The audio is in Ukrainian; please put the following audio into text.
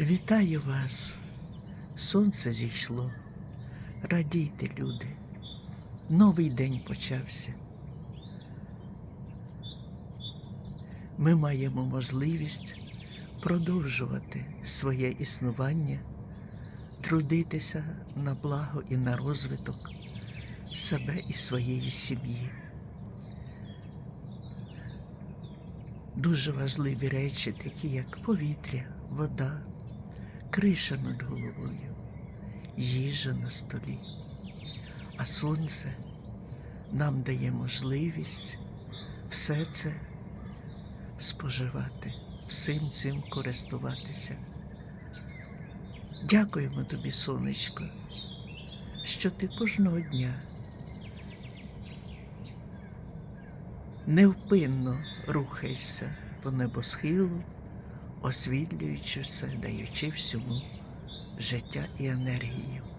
Вітаю вас. Сонце зійшло. Радійте, люди. Новий день почався. Ми маємо можливість продовжувати своє існування, трудитися на благо і на розвиток себе і своєї сім'ї. Дуже важливі речі, такі як повітря, вода, криша над головою, їжа на столі. А сонце нам дає можливість все це споживати, всім цим користуватися. Дякуємо тобі, сонечко, що ти кожного дня невпинно рухаєшся по небосхилу, освітлюючи все, даючи всьому життя і енергію.